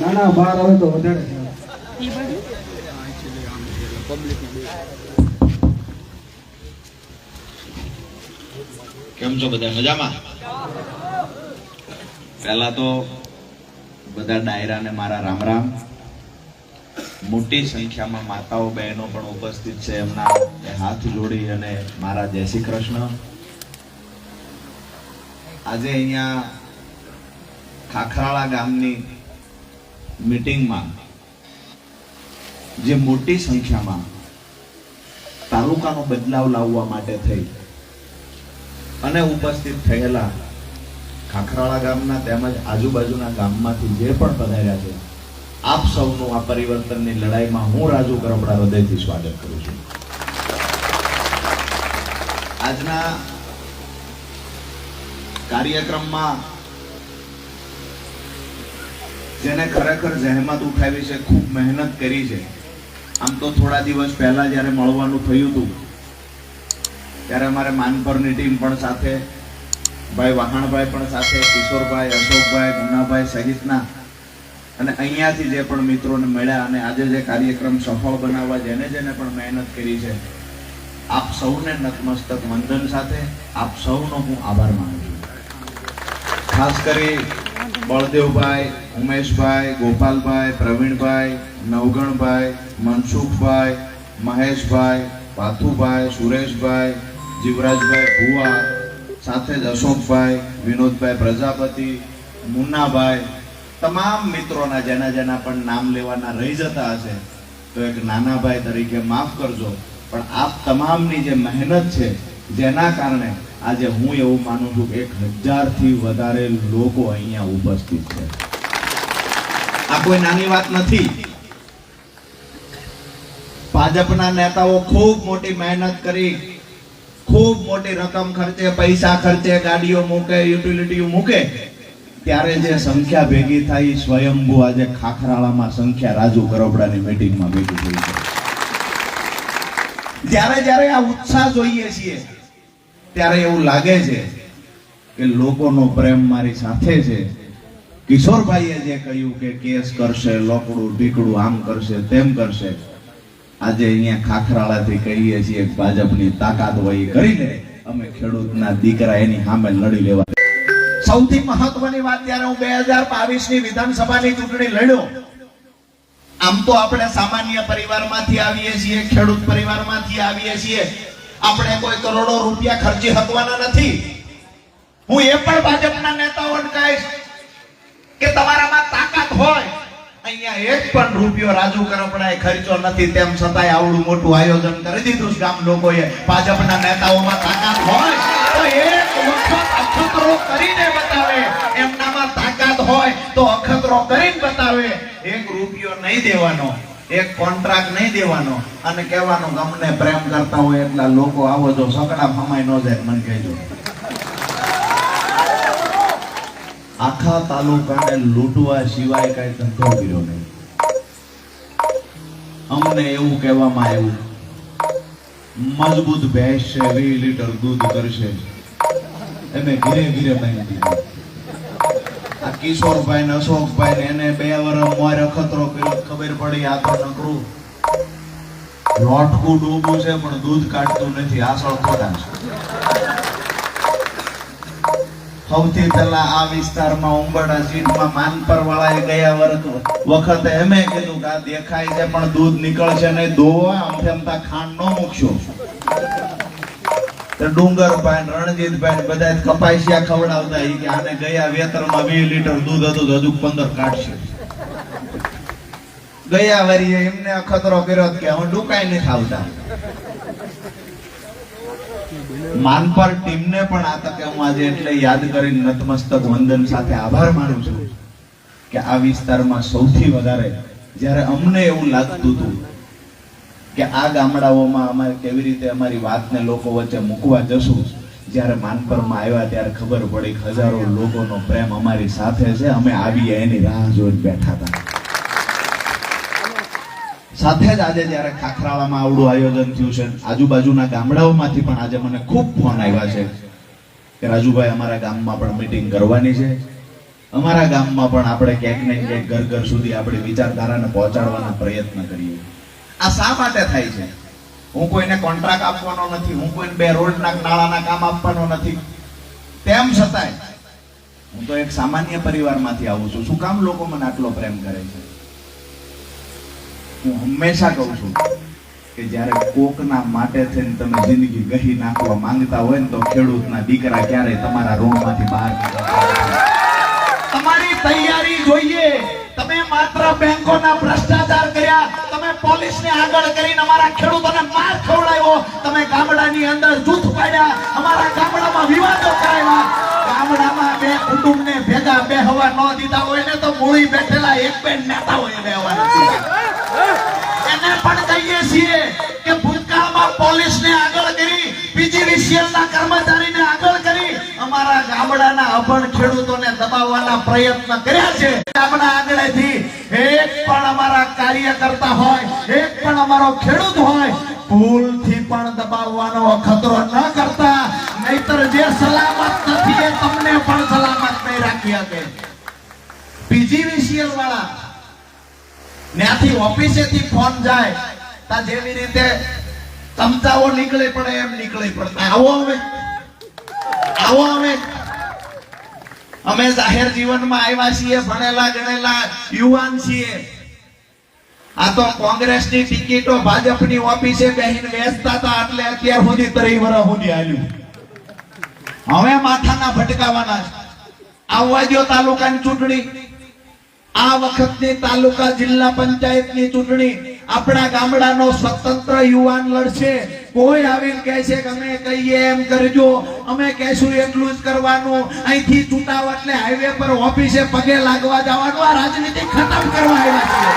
ના ના બહાર આવે તો વધારે ને. કેમ છો બધા? મજામાં? પહેલા તો બધા ડાયરાને મારા રામ રામ. મોટી સંખ્યામાં માતાઓ બહેનો પણ ઉપસ્થિત છે. એમના હાથ જોડી અને મારા જય શ્રી કૃષ્ણ. આજે અહીંયા ખાખરાળા ગામની મીટિંગમાં જે મોટી સંખ્યામાં તાલુકાનો બદલાવ લાવવા માટે થઈ અને ઉપસ્થિત થયેલા ખાખરાળા ગામના તેમજ આજુબાજુના ગામમાંથી જે પણ પધાર્યા છે, આપ સૌનું આ પરિવર્તનની લડાઈમાં હું રાજુ કરપડા હૃદયથી સ્વાગત કરું છું. આજના કાર્યક્રમમાં જેને ખરેખર જહેમત ઉઠાવી છે, ખૂબ મહેનત કરી છે. આમ તો થોડા દિવસ પહેલા જ્યારે મળવાનું થયું હતું, ત્યારે અમારે માનપરની ટીમ પણ સાથે, ભાઈ વહાણભાઈ પણ સાથે, કિશોરભાઈ, અશોકભાઈ, ગુનાભાઈ સહિતના, અને અહીંયાથી જે પણ મિત્રોને મળ્યા અને આજે જે કાર્યક્રમ સફળ બનાવવા જેને જેને પણ મહેનત કરી છે, આપ સૌને નતમસ્તક વંદન સાથે, આપ સૌનો હું આભાર માનું ખાસ કરી બળદેવભાઈ, ઉમેશભાઈ, ગોપાલભાઈ, પ્રવીણભાઈ, નવગણભાઈ, મનસુખભાઈ, મહેશભાઈ, પાથુભાઈ, સુરેશભાઈ, જીવરાજભાઈ ભુવા, સાથે જ અશોકભાઈ, વિનોદભાઈ પ્રજાપતિ, મુન્નાભાઈ, તમામ મિત્રોના જેના જેના પણ નામ લેવાના રહી જતા હશે, તો એક નાનાભાઈ તરીકે માફ કરજો. પણ આપ તમામની જે મહેનત છે, જેના કારણે આજે હું એવું માનું છું કે એક હજારથી વધારે લોકો અહીંયા ઉપસ્થિત છે. આ કોઈ નાની વાત નથી. ભાજપના નેતાઓ ખૂબ મોટી મહેનત કરી, ખૂબ મોટી રકમ ખર્ચે, પૈસા ખર્ચે, ગાડીઓ મૂકે, યુટિલિટીઓ મૂકે, ત્યારે જે સંખ્યા ભેગી થઈ સ્વયંભુ આજે ખાખરાળામાં સંખ્યા રાજુ કરબડાની મિટિંગમાં ભેગી થઈ છે. જ્યારે જ્યારે આ ઉત્સાહ જોઈએ છીએ ત્યારે એવું લાગે છે કે લોકોનો પ્રેમ મારી સાથે છે. કિશોરભાઈએ જે કહ્યું કે કેસ કરશે, લોકડું ઢીકડું આમ કરશે, તેમ કરશે, આજે અહીંયા ખાખરાળાથી કહીએ છીએ ભાજપની તાકાત હોય એ કરીને અમે ખેડૂતના દીકરા એની સામે લડી લેવા. સૌથી મહત્વની વાત જ્યારે હું બે હજાર બાવીસની વિધાનસભાની ચૂંટણી લડ્યો, આમ તો આપણે સામાન્ય પરિવારમાંથી આવીએ છીએ, ખેડૂત પરિવારમાંથી આવીએ છીએ આપણે કોઈ કરોડો રૂપિયા ખર્ચી હકવાના નથી. હું એ પણ ભાજપના નેતાઓને કહીશ કે તમારામાં તાકાત હોય, અહીંયા એક પણ રૂપિયો રાજુ કરપડાએ ખર્ચો નથી, તેમ છતાંય આવડું મોટું આયોજન કરી દીધું ગામ લોકોએ. ભાજપના નેતાઓમાં તાકાત હોય, તો એક વખત અખતરો કરીને બતાવે. એમનામાં તાકાત હોય, તો અખતરો કરીને બતાવે. એક રૂપિયો નહીં દેવાનો. એક કોન્ટ્રાક્ટ નહીં દેવાનો અને કહેવાનો અમને પ્રેમ કરતા હોય એટલા લોકો આવો જો સકડા ફમાઈ ન જાય મને કહેજો. આખા તાલુકાને લૂંટવા સિવાય કઈ ધંધો કર્યો નહીં. અમને એવું કહેવામાં આવ્યું, મજબૂત ભેંસ છે, વીસ લીટર દૂધ કરશે. એમે ધીરે ધીરે બાંધી દીધું. કિશોરભાઈ ને અશોકભાઈ ને એને બે વર્ષ મોર ખતરો કર્યો. ખબર પડી આ તો નકરું. લોટકું ડૂબું છે, પણ દૂધ કાઢતું નથી. આસળ ખોટા છે. સૌથી પહેલા આ વિસ્તારમાં ઉંબરડા સીટમાં માનપર વાળાએ ગયા વર્ષ વખતે એમે કીધું કે આ દેખાય છે, પણ દૂધ નીકળશે નહીં. ધોવા, આમ તેમ ખાંડ નો મૂકશો. ડુંગરભાઈ રણજીતભાઈ બધા કપાસિયા ખવડાવતા કે આને ગયા વેતરમાં બે લીટર દૂધ હતું હજુ 15 કાઢશે. ગયા વરીએ એમને ખતરો કર્યો કે હું ડુકાઈ નહીં ખાવતા માનપર ટીમને પણ આ તકે હું આજે એટલે યાદ કરીને નતમસ્તક વંદન સાથે આભાર માનું છું કે આ વિસ્તારમાં સૌથી વધારે જ્યારે અમને એવું લાગતું હતું કે આ ગામડાઓમાં અમારે કેવી રીતે અમારી વાતને લોકો વચ્ચે મૂકવા જશું? જ્યારે માનપરમાં આવ્યા ત્યારે ખબર પડી કે હજારો લોકોનો પ્રેમ અમારી સાથે છે. અમે આવીએ એની રાહ જોઈને બેઠા હતા. સાથે જ આજે જ્યારે ખાખરાળામાં આવડું આયોજન થયું છે, આજુબાજુના ગામડાઓમાંથી પણ આજે મને ખૂબ ફોન આવ્યા છે કે રાજુભાઈ, અમારા ગામમાં પણ મીટિંગ કરવાની છે. અમારા ગામમાં પણ આપણે ક્યાંક ને ક્યાંક ઘર ઘર સુધી આપણી વિચારધારાને પહોંચાડવાના પ્રયત્ન કરીએ. આ શા માટે થાય છે? હું કોઈને કોન્ટ્રાક્ટ આપવાનો નથી, હું કોઈને બે રોડના નાળાના કામ આપવાનો નથી. તેમ છતાંય, હું તો એક સામાન્ય પરિવારમાંથી આવું છું. શું કામ લોકો મને આટલો પ્રેમ કરે છે? હું હંમેશા કહું છું કે જ્યારે કોકના માટે થઈને તમે જિંદગી ગહી નાખવા માંગતા હોય ને તો ખેડૂતના દીકરા ક્યારે તમારા રૂમમાંથી બહાર તમારી તૈયારી માત્ર બેંકોના ભ્રષ્ટાચાર કર્યા. તમે પોલીસને આગળ કરીને અમારા ખેડૂતોને માર ખવડાવ્યો. તમે ગામડાની અંદર જૂથ પાડ્યા. અમારા ગામડામાં વિવાદો કરાવ્યા. ગામડામાં બે કુટુંબને ભેગા બેહવા ન દીધા હોય ને તો મૂળી બેઠેલા એક બે નેતાઓએ બેહવા નથી એને પણ કહીએ છીએ કે ભૂતકાળમાં પોલીસને આગળ કરી પીજીવીસીએલ ના કર્મચારી ગામડાના અભણ ખેડૂતોને દબાવવાના પ્રયત્ન કર્યા છે. આપણા આંગણેથી એક પણ અમારા કાર્યકર્તા હોય, એક પણ અમારો ખેડૂત હોય ભૂલથી પણ દબાવવાનો ખતરો ન કરતા. નહીતર જે સલામત નથી, એ તમને પણ સલામત નહીં રાખી શકે. પીજીવીસીએલ વાળા ત્યાંથી ઓફિસેથી ફોન જાય, તા જેવી રીતે ચમચાઓ નીકળે પડે એમ નીકળે પડતા આવો હવે. આવો હવે. અમે જાહેર જીવનમાં આવ્યા છીએ, ભણેલા, ગણેલા, યુવાન છીએ. આ તો કોંગ્રેસની ટિકિટો ભાજપની ઓફિસે બેહીન વેચતા હતા, એટલે અત્યાર સુધી ત્રણ વર્ષ સુધી આવ્યું હવે માથાના ભટકાવાના આવવા ગયો તાલુકાની ચૂંટણી. આ વખતની તાલુકા જિલ્લા પંચાયતની ચૂંટણી. આપણા ગામડાનો સ્વતંત્ર યુવાન લડશે. કોઈ આવીને કહે છે કે અમે કહીએ, એમ કરજો. અમે કહેશું એટલું જ કરવાનું. અહીંથી છૂટાવ એટલે હાઈવે પર ઓફિસે પગે લાગવા જવાનું. આ રાજનીતિ ખતમ કરવા આવ્યા છે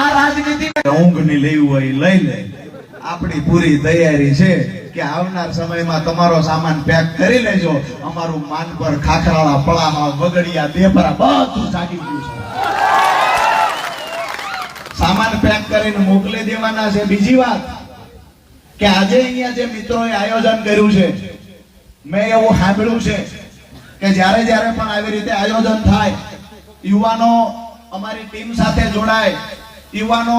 આ રાજનીતિ ઊંઘની લેવું હોય લઈ લે. આપણી પૂરી તૈયારી છે કે આવનાર સમયમાં તમારો સામાન પેક કરી લેજો. અમારું માન પર ખાખરાળા પળામાં વગડિયા દેપરા બધું જાગી ગયું છે. સામાન પેક કરીને મોકલી દેવાના છે. બીજી વાત કે આજે અહીંયા જે મિત્રોએ આયોજન કર્યું છે, મેં એવું સાંભળ્યું છે કે જ્યારે જ્યારે પણ આવી રીતે આયોજન થાય, યુવાનો અમારી ટીમ સાથે જોડાય, યુવાનો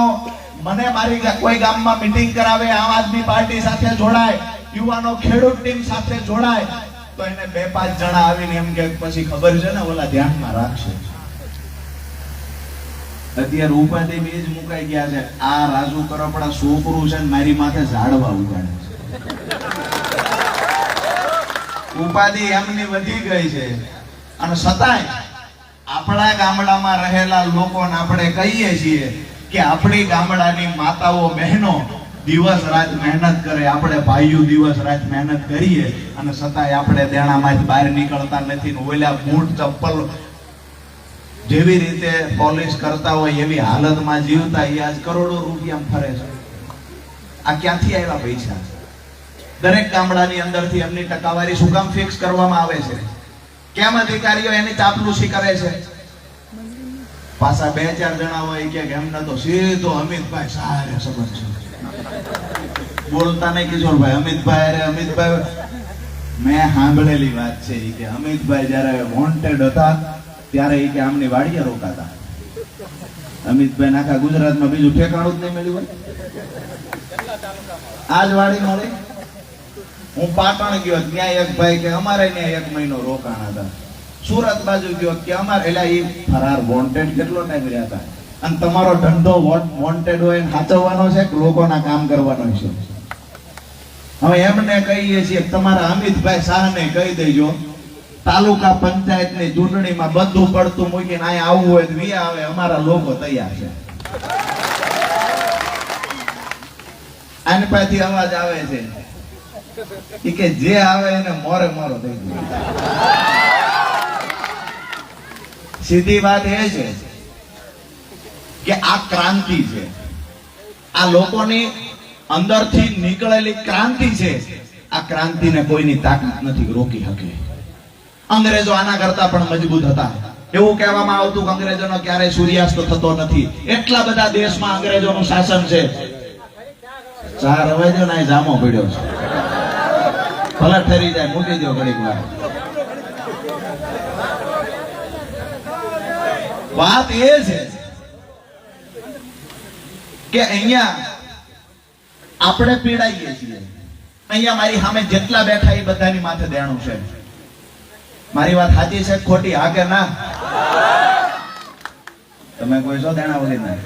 મને મારી કોઈ ગામમાં મીટિંગ કરાવે, આમ આદમી પાર્ટી સાથે જોડાય, યુવાનો ખેડૂત ટીમ સાથે જોડાય, તો એને બે પાંચ જણા આવીને એમ કે પછી ખબર છે ને, ઓલા ધ્યાનમાં રાખશે. અત્યારે ઉપાધિ બીજ મુકાઈ ગયા છે. આ રાજુ કરપડા છોકરું છે મારી માથે ઝાડવા ઉગાડે છે. ઉપાધિ એમની વધી ગઈ છે. અને છતાંય આપણા ગામડામાં રહેલા લોકોને આપણે કહીએ છીએ કે આપણી ગામડાની માતાઓ બહેનો દિવસ રાત મહેનત કરે. આપણે ભાઈઓ દિવસ રાત મહેનત કરીએ અને છતાંય આપણે દેણામાંથી બહાર નીકળતા નથી ને ઓલા બૂટ ચપ્પલ જેવી રીતે પોલીસ કરતા હોય એવી હાલતમાં જીવતા એ આજ કરોડો રૂપિયા ફરે છે. આ ક્યાંથી આવ્યા પૈસા? દરેક ગામડાની અંદરથી એમની ટકાવારી શું કામ ફિક્સ કરવામાં આવે છે? કેમ અધિકારીઓ એની ચાપલુસી કરે છે? પાછા બે ચાર જણા હોય કે એમને તો સીધો અમિતભાઈ સારે સંબંધ છે. બોલતા નહીં કિશોરભાઈ, અમિતભાઈ, અરે અમિતભાઈ, મેં સાંભળેલી વાત છે કે અમિતભાઈ જ્યારે વોન્ટેડ હતા ત્યારે એ કે આમની વાડીએ રોકાતા. અમિતભાઈ આખા ગુજરાતમાં બીજું ઠેકાણું જ નહીં મળ્યું હોય. આજ વાડી મળે હું પાટણ ગયો, ત્યાં એક ભાઈ કે અમારે ત્યાં એક મહિનો રોકાણ હતા. સુરત બાજુ ગયો કે અમારે, એટલે એ ફરાર વોન્ટેડ કેટલો ટાઈમ રહ્યા હતા. અને તમારો ધંધો વોન્ટેડ હોય ને સાચવવાનો છે કે લોકોના કામ કરવાનો છે? હવે એમને કહીએ છીએ તમારા અમિતભાઈ શાહને કહી દેજો તાલુકા પંચાયતની ચૂંટણીમાં બધું પડતું મૂકીને અહીંયા આવવું હોય વી આવે, અમારા લોકો તૈયાર છે. આની પાસેથી અવાજ આવે છે. કે જે આવે એને મોરે મોરો થઈ ગયો. સીધી વાત એ છે કે આ ક્રાંતિ છે. આ લોકોની અંદરથી નીકળેલી ક્રાંતિ છે. આ ક્રાંતિને કોઈની તાકાત નથી, રોકી શકે. અંગ્રેજો આના કરતા પણ મજબૂત હતા. એવું કહેવામાં આવતું કે અંગ્રેજોનો ક્યારેય સૂર્યાસ્ત થતો નથી. એટલા બધા દેશમાં અંગ્રેજોનું શાસન છે. ચાર હવે ને જામો પડ્યો છે. ભલે ઠરી જાય, મૂકી દો ઘડીક વાર. વાત એ છે કે અહીંયા આપણે પીડાઈએ છીએ. અહીંયા મારી સામે જેટલા બેઠા એ બધાની માથે દેણું છે. મારી વાત સાચી છે ખોટી? હા કે ના? તમે કોઈ છો દેણા વગર ના?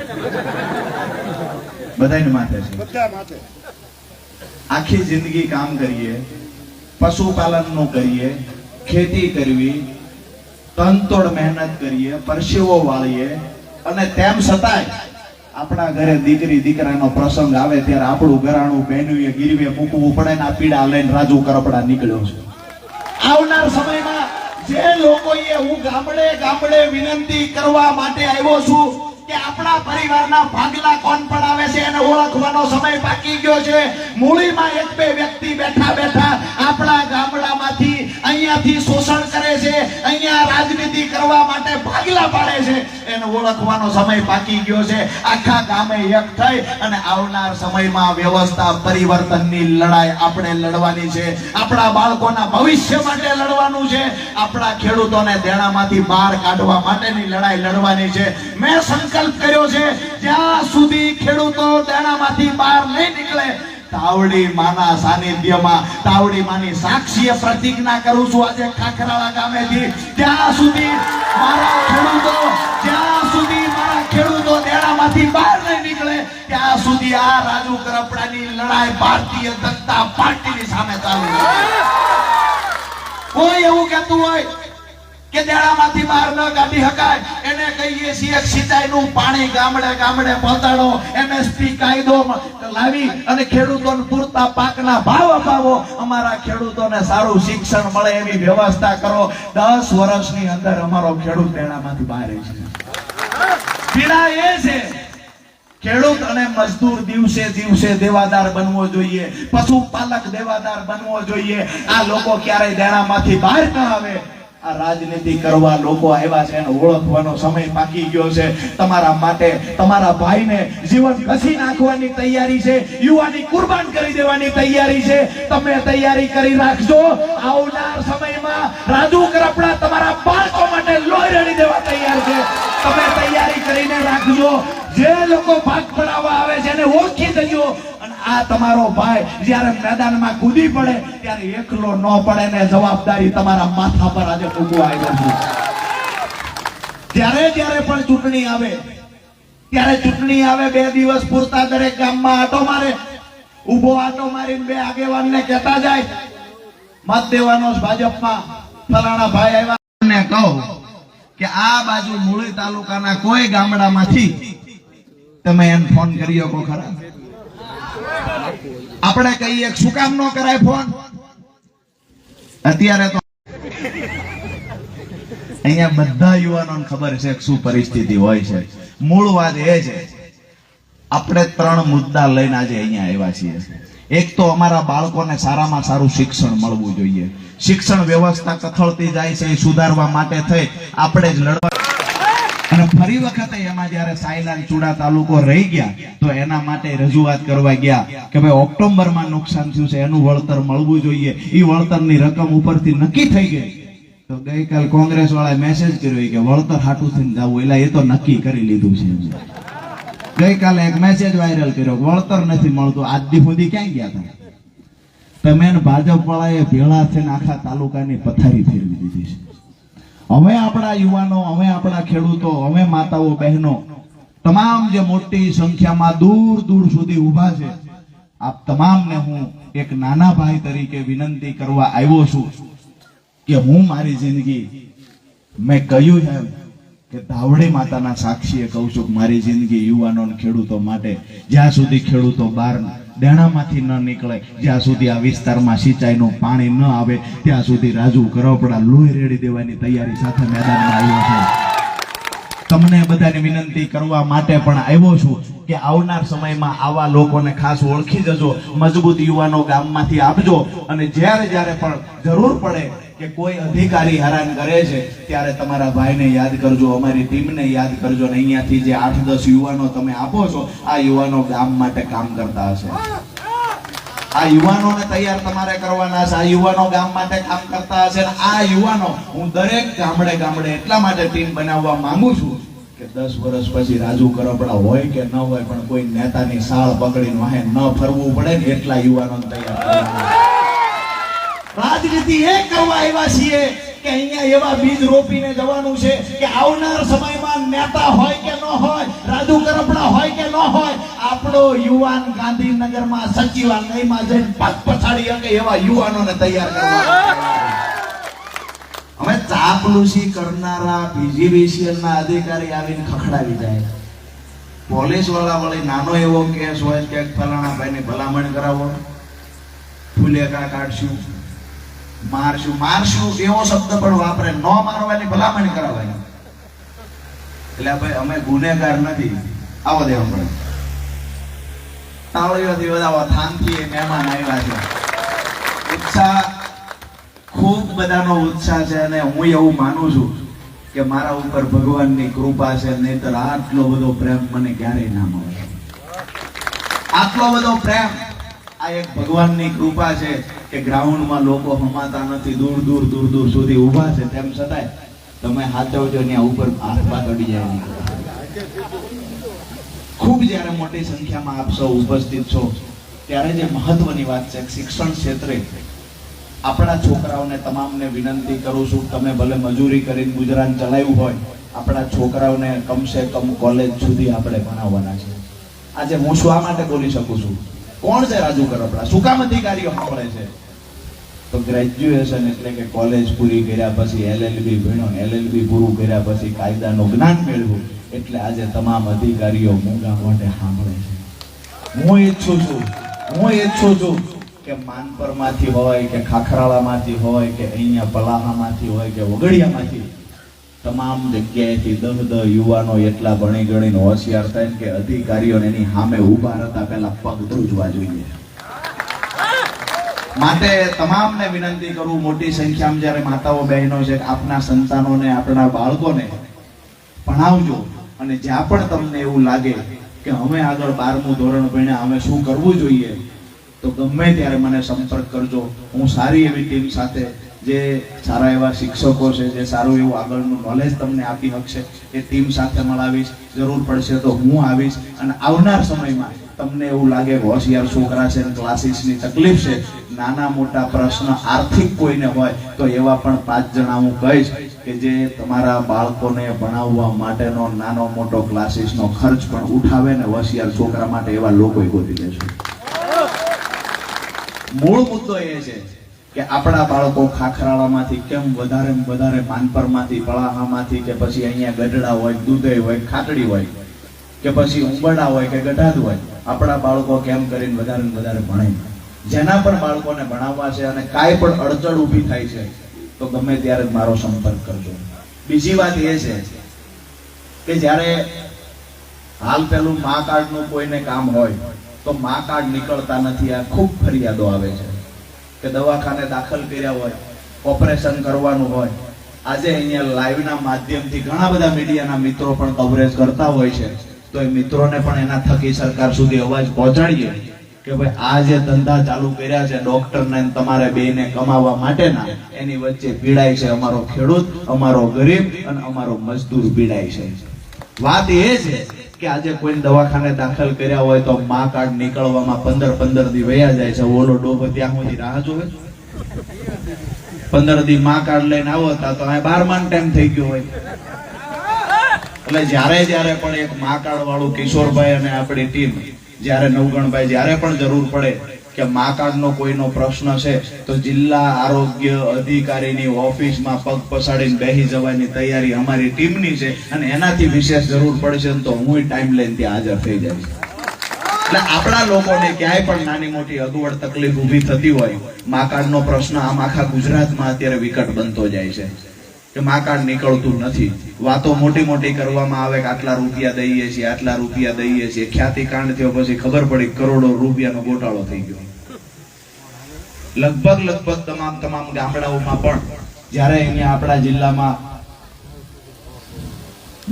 બધાને માથે છે. આખી જિંદગી કામ કરીએ પશુપાલનનું કરીએ ખેતી કરવી તનતોડ મહેનત કરીએ પરસેવો વાળીએ અને તેમ છતાંય આપણા ઘરે દીકરી દીકરાનો પ્રસંગ આવે ત્યારે આપણું ઘરાણું બહેનુએ ગીરવે મૂકવું પડે ને આ પીડા લઈને રાજુ કરપડા નીકળ્યો છે. આવનાર સમયમાં જે લોકોએ હું ગામડે ગામડે વિનંતી કરવા માટે આવ્યો છું આખા ગામે એક થઈ અને આવનાર સમયમાં વ્યવસ્થા પરિવર્તનની લડાઈ આપણે લડવાની છે. આપણા બાળકોના ભવિષ્ય માટે લડવાનું છે. આપણા ખેડૂતોને દેણામાંથી બહાર કાઢવા માટેની લડાઈ લડવાની છે. મેં સંકલ્પ કર્યો છે, જ્યાં સુધી ખેડૂતો દાણામાંથી બહાર નહીં નીકળે, તાવડી માના સાનિધ્યમાં, તાવડી માની સાક્ષીએ પ્રતિજ્ઞા કરું છું આજે ખાખરાળા ગામેથી. ત્યાં સુધી મારા ખેડૂતો, જ્યાં સુધી મારા ખેડૂતો દેણામાંથી બહાર નહીં નીકળે, ત્યાં સુધી આ રાજુ કરપડાની લડાઈ ભારતીય જનતા પાર્ટીની સામે ચાલુ કોઈ એવું કહેતું હોય કે દેડામાંથી બહાર ન કાઢી શકાય. એને કહીએ છીએ સિંચાઈનું પાણી ગામડે ગામડે પહોંચાડો. એમએસપી કાયદો લાવી અને ખેડૂતોને પૂરતા પાકના ભાવ અપાવો. અમારા ખેડૂતોને સારું શિક્ષણ મળે એવી વ્યવસ્થા કરો. દસ વર્ષની અંદર અમારો ખેડૂત દેડામાંથી બહાર છે પીડા એ છે, ખેડૂત અને મજદૂર દિવસે દિવસે દેવાદાર બનવો જોઈએ. પશુપાલક દેવાદાર બનવો જોઈએ. આ લોકો ક્યારેય દેણામાંથી બહાર ન આવે. આ રાજનીતિ કરવા લોકો આવ્યા છે ઓળખવાનો સમય પાકી ગયો છે. તમારા માટે, તમારા ભાઈને જીવન ઘસી નાખવાની તૈયારી છે. યુવાની કુરબાન કરી દેવાની તૈયારી છે. તમે તૈયારી કરી રાખજો. આવનાર સમયમાં રાજુ કરપડા તમારા બાળકો માટે લોહી રડી દેવા તૈયાર છે. તમે તૈયારી કરીને રાખજો. જે લોકો ભાગ પડાવવા આવે છે એને ઓળખી દેજો. આ તમારો ભાઈ જ્યારે મેદાનમાં કૂદી પડે, ત્યારે એકલો ન પડે ને જવાબદારી તમારા માથા પર આજે મૂકવા આવ્યો છું. જ્યારે જ્યારે પણ ચૂંટણી આવે, ત્યારે ચૂંટણી આવે, બે દિવસ પૂરતા દરેક ગામમાં આટો મારે ઊભો આટો મારીને બે આગેવાનને કહેતા જાય, મત દેવાનો ભાજપમાં ફલાણા ભાઈ આવ્યા. ને કહો કે આ બાજુ મૂળી તાલુકાના કોઈ ગામડામાંથી તમે એને ફોન કરી શકો ખરા? આપણે કહીએ શું કામ ન કરાય ફોન? અત્યારે તો અહીંયા બધા યુવાનોને ખબર છે શું પરિસ્થિતિ હોય છે. મૂળ વાત એ છે, આપણે ત્રણ મુદ્દા લઈને આજે અહીંયા આવ્યા છીએ. એક તો અમારા બાળકોને સારામાં સારું શિક્ષણ મળવું જોઈએ. શિક્ષણ વ્યવસ્થા કથળતી જાય છે, એ સુધારવા માટે થઈ. આપણે જ લડવા અને ફરી વખતે એમાં જ્યારે સાયલાલ ચુડા તાલુકો રહી ગયા, તો એના માટે રજૂઆત કરવા ગયા કે ભાઈ ઓક્ટોબરમાં નુકસાન થયું છે, એનું વળતર મળવું જોઈએ. એ વળતરની રકમ ઉપરથી નક્કી થઈ ગઈ. તો ગઈકાલ કોંગ્રેસ વાળા મેસેજ કર્યો કે વળતર હાટું થઈને જવું. એટલે એ તો નક્કી કરી લીધું છે. ગઈકાલે એક મેસેજ વાયરલ કર્યો વળતર નથી મળતું. આજ દી સુધી ક્યાં ગયા તમે? તમે ભાજપ વાળાએ ભેળા થઈને આખા તાલુકાની પથારી ફેરવી દીધી છે. હવે આપણા યુવાનો હવે આપણા ખેડૂતો હવે માતાઓ, બહેનો, તમામ જે મોટી સંખ્યામાં દૂર દૂર સુધી ઊભા છે, આપ તમામને હું એક નાના ભાઈ તરીકે વિનંતી કરવા આવ્યો છું કે હું મારી જિંદગી, મેં કહ્યું છે કે ધાવડી માતાના સાક્ષીએ કહું છું કે મારી જિંદગી યુવાનો ખેડૂતો માટે, જ્યાં સુધી ખેડૂતો બહાર દેણામાંથી ન નીકળે. જ્યાં સુધી આ વિસ્તારમાં સિંચાઈનું પાણી ન આવે, ત્યાં સુધી રાજુ કરપડા લોહી રેડી દેવાની તૈયારી સાથે મેદાનમાં આવ્યો છે. તમને બધાને વિનંતી કરવા માટે પણ આવ્યો છું કે આવનાર સમયમાં આવા લોકોને ખાસ ઓળખી જજો, મજબૂત યુવાનો ગામમાંથી આપજો અને જ્યારે જ્યારે પણ જરૂર પડે કે કોઈ અધિકારી હેરાન કરે છે, ત્યારે તમારા ભાઈને યાદ કરજો, અમારી ટીમને યાદ કરજો ને અહીંયાથી જે આઠ દસ યુવાનો તમે આપો છો, આ યુવાનો ગામ માટે કામ કરતા હશે આ યુવાનોને તૈયાર તમારે કરવાના છે, આ યુવાનો ગામ માટે કામ કરતા હશે અને આ યુવાનો હું દરેક ગામડે ગામડે એટલા માટે ટીમ બનાવવા માંગુ છું કે દસ વર્ષ પછી રાજુ કરપડા હોય કે ન હોય, પણ કોઈ નેતાની સાળ પકડીને વાહે ન ફરવું પડે ને એટલા યુવાનો તૈયાર. રાજનીતિ એ કરવા આવ્યા છીએ કે અહીંયા એવા બીજ રોપીને જવાનું છે કે આવનાર સમયમાં નેતા હોય કે ન હોય, રાજુ કરપડા હોય કે ન હોય, આપણો યુવાન ગાંધીનગરમાં સચિવાલયમાં જઈને પગ પછાડી શકે એવા યુવાનોને તૈયાર કરવા. અમે ચાપલુસી કરનારા BGVCL ના અધિકારી આવીને ખખડાવી જાય. પોલીસવાળા વળી નાનો એવો કેસ હોય કે ફલાણા ભાઈની ભલામણ કરાવો. ફૂલેકા કાઢશું. મારશું મારશું, એવો શબ્દ પણ વાપરે. ન મારવાની ભલામણ કરાવવાની એટલે ભાઈ, અમે ગુનેગાર નથી. આવો દેવા પડે તાળીઓથી વધાવો, થાનથી મહેમાન આવ્યા છે. ઉત્સાહ, ખૂબ બધાનો ઉત્સાહ છે અને હું એવું માનું છું કે મારા ઉપર ભગવાનની કૃપા છે, નહીતર આટલો બધો પ્રેમ મને ક્યારેય ના મળે. આટલો બધો પ્રેમ આ એક ભગવાનની કૃપા છે કે ગ્રાઉન્ડમાં લોકો હમાતા નથી, દૂર દૂર દૂર દૂર સુધી ઊભા છે. તેમ છતાંય તમે હાથવજો ત્યાં ઉપર હાથ પાત જાય ખૂબ જ્યારે મોટી સંખ્યામાં આપ સૌ ઉપસ્થિત છો, ત્યારે જે મહત્વની વાત છે, શિક્ષણ ક્ષેત્રે આપણા છોકરાઓને તમામને વિનંતી કરું છું, તમે ભલે મજૂરી કરીને ગુજરાન ચલાવ્યું હોય, આપણા છોકરાઓને કમસે કમ કોલેજ સુધી આપણે ભણાવવાના છે. આજે હું શું આ માટે બોલી શકું છું? કોણ છે રાજુ કરપડા શું કામ અધિકારીઓ સાંભળે છે? તો ગ્રેજ્યુએશન એટલે કે કોલેજ પૂરી કર્યા પછી એલએલબી ભણ્યો એલએલબી પૂરું કર્યા પછી કાયદાનું જ્ઞાન મેળવ્યું. એટલે આજે તમામ અધિકારીઓ મૂંગા મોઢે સાંભળે છે. હું ઈચ્છું છું, હું ઈચ્છું છું કે માનપરમાંથી હોય, કે ખાખરાળામાંથી હોય, કે અહીંયા પલાહામાંથી હોય, કે વગડિયામાંથી તમામ જગ્યાએથી દહ દહ યુવાનો એટલા ભણી ગણીને હોશિયાર થાય કે અધિકારીઓને એની સામે ઊભા રહેતા પહેલા પગ ધ્રુજવા જોઈએ. માટે તમામને વિનંતી કરું, મોટી સંખ્યામાં જ્યારે માતાઓ બહેનો છે, આપના સંતાનોને, આપણા બાળકોને ભણાવજો. અને જ્યાં પણ તમને એવું લાગે કે અમે આગળ બારમું ધોરણ ભણ્યા, અમે શું કરવું જોઈએ, તો ગમે ત્યારે મને સંપર્ક કરજો. હું સારી એવી ટીમ સાથે જે સારા એવા શિક્ષકો છે, જે સારું એવું આગળનું નોલેજ તમને આપી શકશે, એ ટીમ સાથે મળાવીશ, જરૂર પડશે તો હું આવીશ અને આવનાર સમયમાં તમને એવું લાગે હોશિયાર છોકરા છે ક્લાસીસની તકલીફ છે, નાના મોટા પ્રશ્ન આર્થિક કોઈને હોય તો એવા પણ પાંચ જણા હું કહીશ કે જે તમારા બાળકોને ભણાવવા માટેનો નાનો મોટો ક્લાસીસનો ખર્ચ પણ ઉઠાવે ને હોશિયાર છોકરા માટે એવા લોકો ગોતી દેશે મૂળ મુદ્દો એ છે કે આપણા બાળકો ખાખરાળામાંથી કેમ વધારે વધારે માનપરમાંથી પળાહામાંથી કે પછી અહીંયા ગઢડા હોય, દૂધઈ હોય, ખાટડી હોય, કે પછી ઉંબરડા હોય કે ગઢાદ હોય, આપણા બાળકો કેમ કરીને વધારે વધારે ભણે? જેના પણ બાળકોને ભણાવવા છે અને કાંઈ પણ અડચણ ઊભી થાય છે, તો ગમે ત્યારે મારો સંપર્ક કરજો. બીજી વાત એ છે કે જ્યારે હાલ પેલું મા કાર્ડનું કોઈને કામ હોય, તો મા કાર્ડ નીકળતા નથી, આ ખૂબ ફરિયાદો આવે છે. કે દવાખાને દાખલ કર્યા હોય, ઓપરેશન કરવાનું હોય. આજે અહીંયા લાઈવના માધ્યમથી ઘણા બધા મીડિયાના મિત્રો પણ કવરેજ કરતા હોય છે. તો એ મિત્રોને પણ એના થકી સરકાર સુધી અવાજ પહોંચાડીએ કે ભાઈ, આ જે ધંધા ચાલુ કર્યા છે ડોક્ટરને ને તમારે બેને કમાવા માટેના, એની વચ્ચે પીડાય છે અમારો ખેડૂત, અમારો ગરીબ અને અમારો મજદૂર પીડાય છે. વાત એ છે કે આજે કોઈ દવાખાને દાખલ કર્યા હોય તો મા કાર્ડ નીકળવામાં પંદર પંદર દી વયા જાય છે. ઓલો ડોબો ત્યાં સુધી રાહ જોવે પંદર દી મા કાર્ડ લઈને આવો તા તો આ બાર માન ટાઈમ થઈ ગયો હોય. એટલે જ્યારે જ્યારે પણ એક મા કાર્ડ વાળું કિશોરભાઈ અને આપણી ટીમ, જ્યારે નવગણભાઈ, જ્યારે પણ જરૂર પડે કે મા કાર્ડનો કોઈનો પ્રશ્ન છે, તો જિલ્લા આરોગ્ય અધિકારીની ઓફિસમાં પગ પસાડીને બેસી જવાની તૈયારી અમારી ટીમની છે અને એનાથી વિશેષ જરૂર પડશે તો હું ટાઈમ લઈને ત્યાં હાજર થઈ જઈશ. એટલે આપણા લોકોને ક્યાંય પણ નાની મોટી અગવડ તકલીફ ઊભી થતી હોય મા કાર્ડનો પ્રશ્ન આમ આખા ગુજરાતમાં અત્યારે વિકટ બનતો જાય છે. કે મા કાર્ડ નીકળતું નથી. વાતો મોટી મોટી કરવામાં આવે કે આટલા રૂપિયા દઈએ છીએ, આટલા રૂપિયા દઈએ છીએ. ખ્યાતિ કાંડ થયો પછી ખબર પડી કરોડો રૂપિયાનો ગોટાળો થઈ ગયો. લગભગ લગભગ તમામ તમામ ગામડાઓમાં પણ જ્યારે અહીંયા આપણા જિલ્લામાં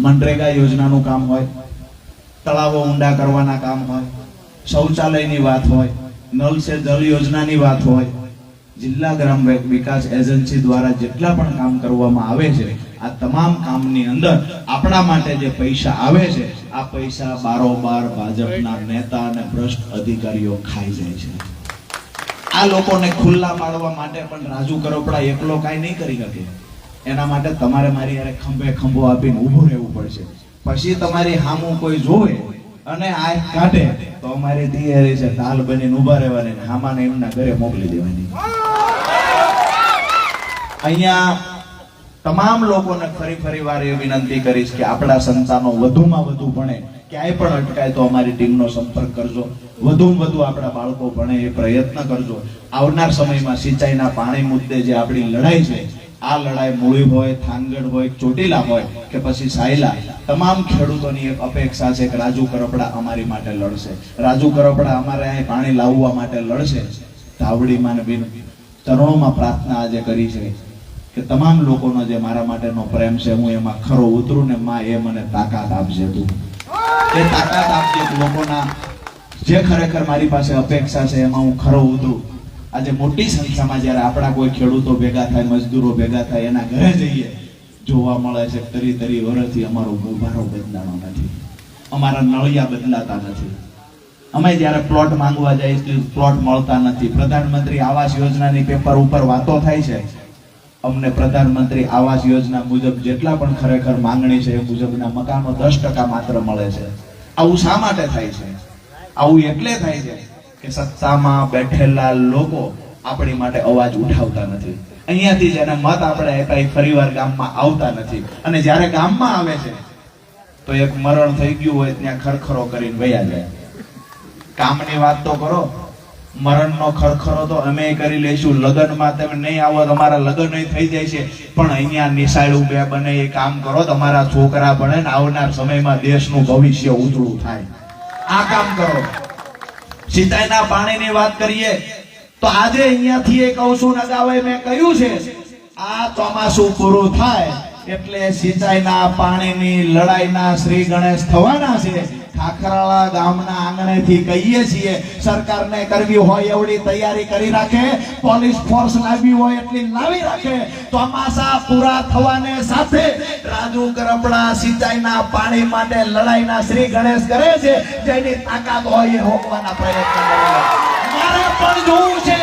મનરેગા યોજનાનું કામ હોય, તળાવો ઊંડા કરવાના કામ હોય, શૌચાલયની વાત હોય નલ સે જલ યોજનાની વાત હોય જિલ્લા ગ્રામ વિકાસ એજન્સી દ્વારા જેટલા પણ કામ કરવામાં આવે છે, આ તમામ કામની અંદર આપણા માટે જે પૈસા આવે છે, આ પૈસા બારોબાર ભાજપના નેતા અને ભ્રષ્ટ અધિકારીઓ ખાઈ જાય છે. આ લોકોને ખુલ્લા પાડવા માટે પણ રાજુ કરોપડા એકલો કાંઈ નહીં કરી શકે. એના માટે તમારે મારી યારે ખંભે ખંભો આપીને ઊભું રહેવું પડશે. પછી તમારી હામું કોઈ જોવે અને આ કાઢે, તો અમારી તૈયારી છે ઢાલ બનીને ઊભા રહેવાની હામાને એમના ઘરે મોકલી દેવાની. અહીંયા તમામ લોકોને ફરી ફરી વાર એ વિનંતી કરીશ કે આપણા સંતાનો વધુમાં વધુ ભણે. ક્યાંય પણ અટકાય તો અમારી ટીમનો સંપર્ક કરજો. વધુમાં વધુ આપણા બાળકો ભણે એ પ્રયત્ન કરજો. આવનાર સમયમાં સિંચાઈના પાણી મુદ્દે જે આપણી લડાઈ છે, આ લડાઈ મૂળી હોય, થાનગઢ હોય, ચોટીલા હોય કે પછી સાયલા, તમામ ખેડૂતોની એક અપેક્ષા છે કે રાજુ કરપડા અમારી માટે લડશે. રાજુ કરપડા અમારે અહીં પાણી લાવવા માટે લડશે. ધાવડીમાં ચરણોમાં પ્રાર્થના આજે કરી છે. કે તમામ લોકોનો જે મારા માટેનો પ્રેમ છે, હું એમાં ખરો ઉતરું ને માં એ મને તાકાત આપજે તું. એ તાકાત આપજે લોકોના. જે ખરેખર મારી પાસે અપેક્ષા છે, એમાં હું ખરો ઉતરું. આજે મોટી સંખ્યામાં જ્યારે આપણા કોઈ ખેડૂતો ભેગા થાય, મજદૂરો ભેગા થાય, એના ઘરે જઈએ, જોવા મળે છે, તરી તરી વર્ષથી અમારો ગોભારો બદલાનો નથી. અમારા નળિયા બદલાતા નથી. અમે જ્યારે પ્લોટ માંગવા જઈએ પ્લોટ મળતા નથી. પ્રધાનમંત્રી આવાસ યોજનાની પેપર ઉપર વાતો થાય છે. અમને પ્રધાનમંત્રી આવાસ યોજના મુજબ જેટલા પણ ખરેખર માંગણી છે એ મુજબના મકાનો દસ ટકા માત્ર મળે છે. આવું શા માટે થાય છે? આવું એટલે થાય છે કે સત્તામાં બેઠેલા લોકો આપણી માટે અવાજ ઉઠાવતા નથી. અહીંયાથી જેને મત આપણે આપ્યા એ ફરીવાર ગામમાં આવતા નથી. અને જ્યારે ગામમાં આવે છે, તો એક મરણ થઈ ગયું હોય ત્યાં ખરખરો કરીને વયા જાય. કામની વાત તો કરો. મરણનો ખરખરો તો અમે કરી લઈશું. લગ્નમાં તમે નહીં આવો, તમારા લગ્ન થઈ જાય છે. પણ અહીંયા નિશાળું બે બને, એ કામ કરો. તમારા છોકરા ભણે ને આવનાર સમયમાં દેશનું ભવિષ્ય ઉજળું થાય. આ કામ કરો. સિંચાઈના પાણીની વાત કરીએ, તો આજે અહીંયાથી એ કહું છું નગાવે મેં કહ્યું છે, આ ચોમાસું પૂરું થાય. એટલે સિંચાઈના પાણીની લડાઈના શ્રી ગણેશ થવાના છે. ખાખરાળા ગામના આંગણેથી કહીએ છીએ, સરકારને કરવી હોય એવડી તૈયારી કરી રાખે, પોલીસ ફોર્સ લાવી હોય એટલી લાવી રાખે. ચોમાસા પૂરા થવાને સાથે રાજુ કરપડા સિંચાઈના પાણી માટે લડાઈના શ્રી ગણેશ કરે છે. જેની તાકાત હોય એ હોકવાના પ્રયત્ન કરે મારે પણ જોવું છે.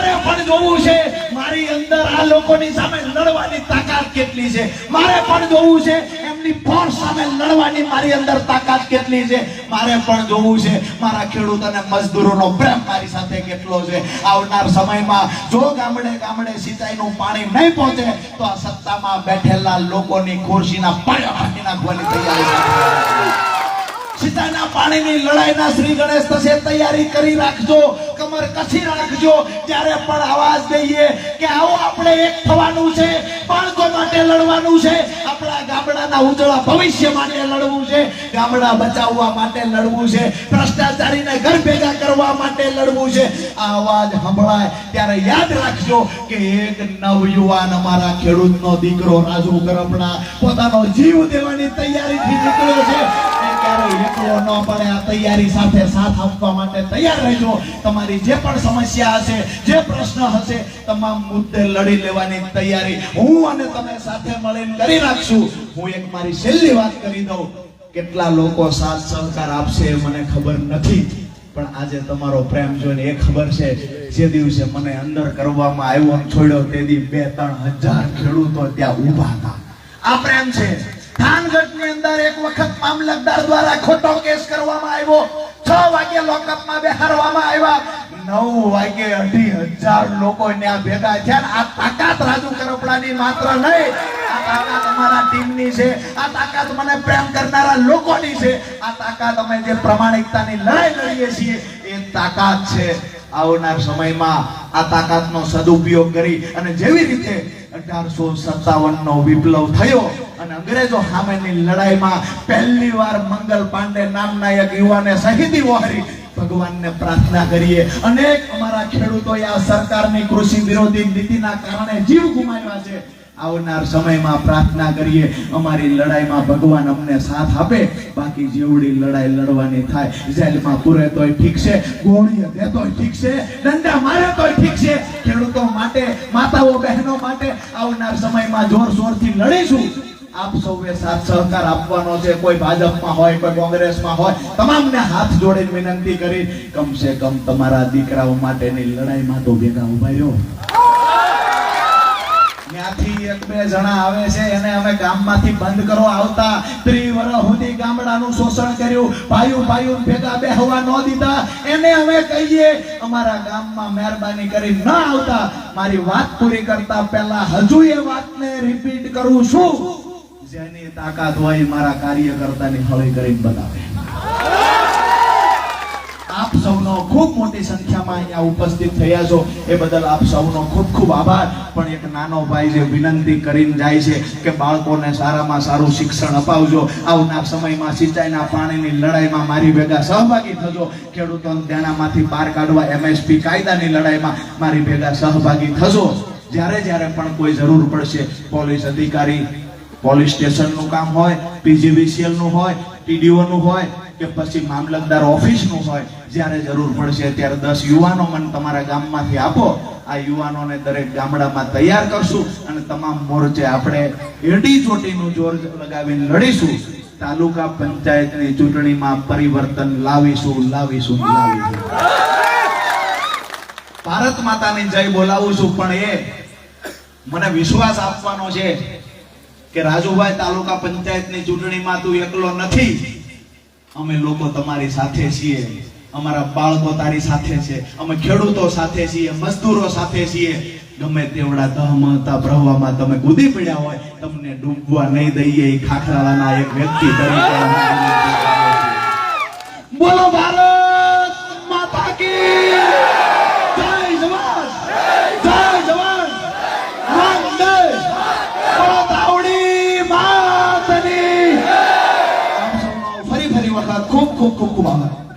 મારે પણ જોવું છે. મારી અંદર આ લોકોની સામે લડવાની તાકાત કેટલી છે? મારે પણ જોવું છે. એમની ફોર્સ સામે લડવાની મારી અંદર તાકાત કેટલી છે? મારે પણ જોવું છે. મારા ખેડૂત અને મજદૂરોનો પ્રેમ મારી સાથે કેટલો છે? આવનાર સમયમાં જો ગામડે ગામડે સિંચાઈનું પાણી નહીં પહોંચે, તો આ સત્તામાં બેઠેલા લોકોની ખુરશીના પાયા ફાટી નાખવાની તૈયારી સિંચાઈના પાણીની લડાઈના શ્રી ગણેશ થશે, તૈયારી કરી રાખજો, કમર કસી રાખજો ત્યારે પણ આવાજ દઈએ કે આવો આપણે એક થવાનું છે, બાળકો માટે લડવાનું છે, આપણા ગામડાના ઉજળા ભવિષ્ય માટે લડવું છે, ગામડા બચાવવા માટે લડવું છે, ભ્રષ્ટાચારીને ઘર ભેગા કરવા માટે લડવું છે. આ અવાજ સંભળાય, ત્યારે યાદ રાખજો કે એક નવયુવાન અમારા ખેડૂતનો દીકરો રાજુ કરપડા પોતાનો જીવ દેવાની તૈયારીથી નીકળ્યો છે. કેટલા લોકો સાથ સહકાર આપશે મને ખબર નથી, પણ આજે તમારો પ્રેમ જોઈને એ ખબર છે, જે દિવસે મને અંદર કરવામાં આવ્યો છોડ્યો, તે દી બે ત્રણ હજાર ખેડૂતો ત્યાં ઊભા હતા. આ પ્રેમ છે. થાનગઢની અંદર એક વખત મામલતદાર દ્વારા ખોટો કેસ કરવામાં આવ્યો. છ વાગે લોકઅપમાં બેહારવામાં આવ્યા. નવ વાગે અઢી હજાર લોકો ત્યાં ભેગા થયા. આ તાકાત રાજુ કરપડાની માત્ર નહીં, આ તાકાત અમારા ટીમની છે. આ તાકાત મને પ્રેમ કરનારા લોકોની છે. આ તાકાત અમે જે પ્રમાણિકતાની લડાઈ લડીએ છીએ, એ તાકાત છે. આવનાર સમયમાં આ તાકાતનો સદુપયોગ કરી અને જેવી રીતે અઢારસો સત્તાવન નો વિપ્લવ થયો અને અંગ્રેજો સામેની લડાઈમાં પહેલી વાર મંગલ પાંડે નામના એક યુવાને શહીદી વહારી. ભગવાનને પ્રાર્થના કરીએ. અનેક અમારા ખેડૂતોએ આ સરકારની કૃષિ વિરોધી નીતિના કારણે જીવ ગુમાવ્યા છે. આવનાર સમયમાં પ્રાર્થના કરીએ. અમારી લડાઈમાં ભગવાન અમને સાથ આપે. બાકી જેવડી લડાઈ લડવાની થાય, જેલમાં પૂરે તોય ઠીક છે, ગોળીએ દે તોય ઠીક છે, દંડા મારે તોય ઠીક છે. ખેડૂતો માટે, માતાઓ બહેનો માટે આવનાર સમયમાં જોર જોરથી લડીશું. આપ સૌએ સાથ સહકાર આપવાનો છે. કોઈ ભાજપમાં હોય, કોઈ કોંગ્રેસમાં હોય, તમામને હાથ જોડીને વિનંતી કરી, કમસે કમ તમારા દીકરાઓ માટેની લડાઈમાં તો ભેગા ઊભા રહ્યો બે જણા આવે દીધા. એને અમે કહીએ, અમારા ગામમાં મહેરબાની કરી ન આવતા. મારી વાત પૂરી કરતા પહેલા હજુ એ વાતને રિપીટ કરું છું. જેની તાકાત હોય મારા કાર્યકર્તાની હળી કરીને બતાવે આપ સૌનો ખૂબ મોટી સંખ્યામાં અહીંયા ઉપસ્થિત થયા છો. એ બદલ આપ સૌનો ખૂબ ખૂબ આભાર. પણ એક નાનો ભાઈ જે વિનંતી કરીને જાય છે કે બાળકોને સારામાં સારું શિક્ષણ અપાવજો. આવનાર સમયમાં સિંચાઈના પાણીની લડાઈમાં મારી ભેગા સહભાગી થજો. ખેડૂતોને દેણામાંથી બહાર કાઢવા એમએસપી કાયદાની લડાઈમાં મારી ભેગા સહભાગી થજો. જ્યારે જ્યારે પણ કોઈ જરૂર પડશે, પોલીસ અધિકારી પોલીસ સ્ટેશનનું કામ હોય, પીજીવીસીએલનું હોય ટીડીઓનું હોય, કે પછી મામલતદાર ઓફિસનું હોય, જ્યારે જરૂર પડશે ત્યારે દસ યુવાનો મને તમારા ગામમાંથી આપો. આ યુવાનોને દરેક ગામડામાં તૈયાર કરશું અને તમામ મોરચે આપણે એડી ચોટીનું જોર લગાવીને લડીશું. તાલુકા પંચાયતની ચૂંટણીમાં પરિવર્તન લાવીશું લાવીશું લાવીશું. ભારત માતાની જય બોલાવું છું, પણ એ મને વિશ્વાસ આપવાનો છે કે રાજુભાઈ તાલુકા પંચાયતની ચૂંટણીમાં તું એકલો નથી. અમે લોકો તમારી સાથે છીએ. અમારા બાળકો તારી સાથે છે. અમે ખેડૂતો સાથે છીએ, મજદૂરો સાથે છીએ. ગમે તેવડા દહમતા પ્રવાહમાં તમે કૂદી પડ્યા હોય, તમને ડૂબવા નહીં દઈએ. ખાખરાવાના એક વ્યક્તિ તરીકે. બોલો ભારત માતા કી જય જવાન જય જવાન વંદે બોલો તાવડી માતની આપ સૌનો ફરી